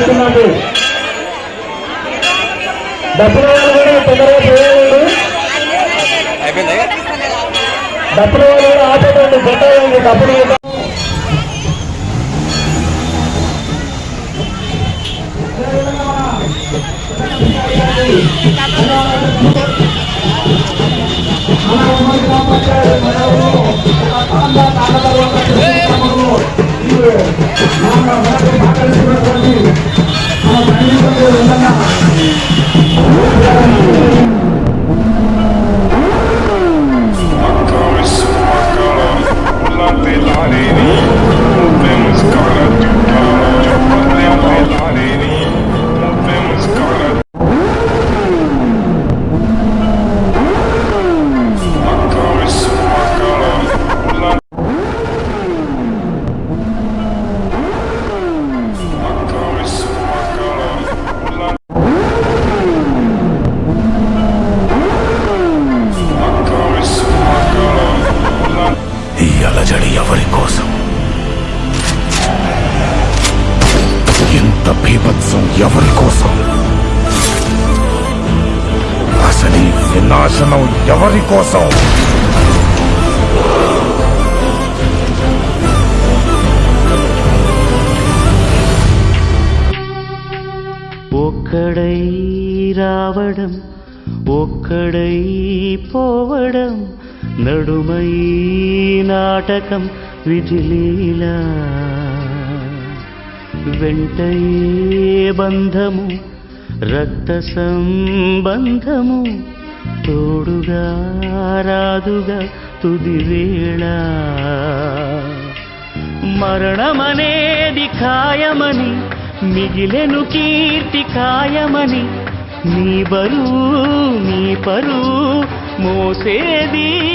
కోరుతున్నాను డబ్బుల వాళ్ళు కూడా తొందరగా చేయాలండి డబ్బుల వాళ్ళు కూడా ఆపేటండి గొట్టండి డబ్బులు కూడా ఇంత బీభత్సం ఎవరి కోసం? అసలు వినాశనం ఎవరి కోసం? ఒక్కడై రావడం ఒక్కడై పోవడం నడుమై నాటకం విధిలీలా వెంటయే బంధము రక్త సంబంధము. తోడుగా రాదుగా తుది వేళ. మరణమనేది ఖాయమని మిగిలెను కీర్తి ఖాయమని నీ బరువు నీ పరువు మోసేది